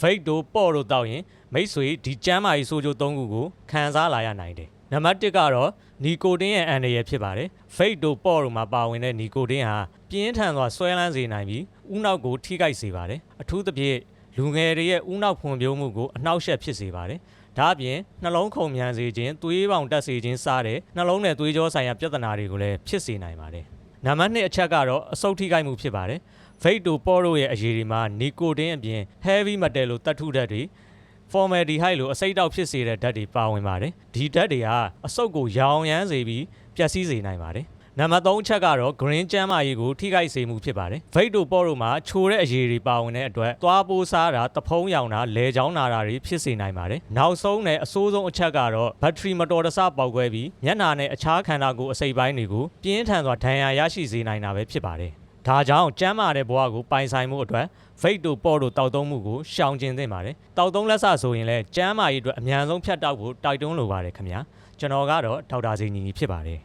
Vape တို့ပေါ့တို့တောက်ရင်မိတ်ဆွေဒီကျမ်းမာရေးဆိုးကျိုး၃ခုကိုခံစားလာရနိုင်တယ်နံပါတ်1ကတော့နီကိုတင်းရဲ့အန်ရယ်ဖြစ်ပါတယ် Vape တို့ပေါ့တို့မှာပါဝင်တဲ့နီကိုတင်းဟာပြင်းထန်စွာဆွဲလန်းစေနိုင်ပြီးဥနောက်ကိုထိခိုက်စေပါတယ်အထူးသဖြင့်လူငယ်တွေရဲ့ဥနောက်ဖွံ့ဖြိုးမှုကိုအနှောက်အယှက်ဖြစ်စေပါတယ်ဒါအပြင်နှလုံးခုန်မြန်စေခြင်းသွေးပေါင်တက်စေခြင်းစတဲ့နှလုံးနဲ့သွေးကြောဆိုင်ရာပြဿနာတွေကိုလည်းဖြစ်စေနိုင်ပါတယ် နံပါတ်2အချက်ကတော့အဆုတ်ထိခိုက်မှုဖြစ်ပါတယ် vape တို့ပေါ့တို့ရဲ့အရေးတွေမှာနီကိုတင်းအပြင် heavy metal လို့တတ်ထုဓာတ်တွေ formaldehyde လို့အစိတ်တောက်ဖြစ်စေတဲ့ဓာတ်တွေပါဝင်ပါတယ်ဒီဓာတ်တွေကအဆုတ်ကိုရောင်ရမ်းစေပြီးပျက်စီးစေနိုင်ပါတယ် နံပါတ်3အချက်ကတော့ green ကျန်းမာရေးကိုထိခိုက်စေမှုဖြစ်ပါတယ် vape တို့ပေါ့တို့မှာချိုတဲ့အရေးတွေပါဝင်တဲ့အတွက်သွားပိုးစားတာတဖုံးရောင်တာလဲချောင်းနာတာတွေဖြစ်စေနိုင်ပါတယ်နောက်ဆုံးနဲ့အဆိုးဆုံးအချက်ကတော့ဘက်ထရီမတော်တဆပေါက်ကွဲပြီးမျက်နှာနဲ့အခြားခန္ဓာကိုယ်အစိတ်ပိုင်းတွေကိုပြင်းထန်စွာဒဏ်ရာရရှိစေနိုင်တာပဲဖြစ်ပါတယ်ဒါကြောင့်ကျမ်းမာတဲ့ဘဝကိုပိုင်ဆိုင်မှုအတွက် vape တို့ပေါ့တို့တောက်သုံးမှုကိုရှောင်ကျဉ်သင့်ပါတယ်။တောက်သုံးလက်စဆိုရင်လည်းကျမ်းမာရေးအတွက်အများဆုံးဖြတ်တောက်ဖို့တိုက်တွန်းလိုပါတယ်ခင်ဗျာ။ကျွန်တော်ကတော့ဒေါက်တာဇင်ညီညီဖြစ်ပါတယ်